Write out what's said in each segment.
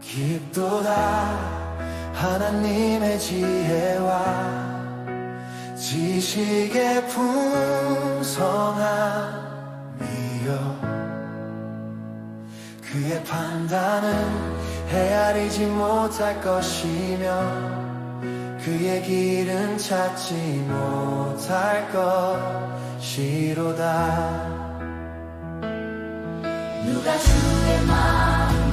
깊도다 하나님의 지혜와 지식의 풍성함이여. 그의 판단은 헤아리지 못할 것이며 그의 길은 찾지 못할 것. 시로다. 누가 주의 마음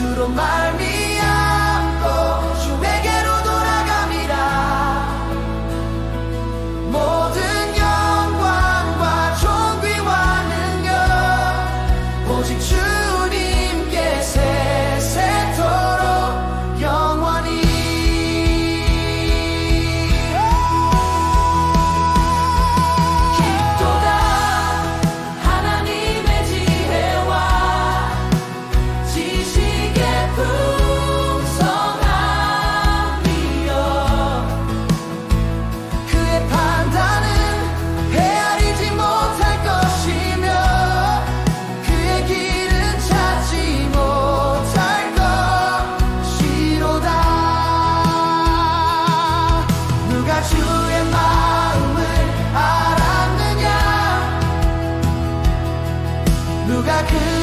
주로 말미 that could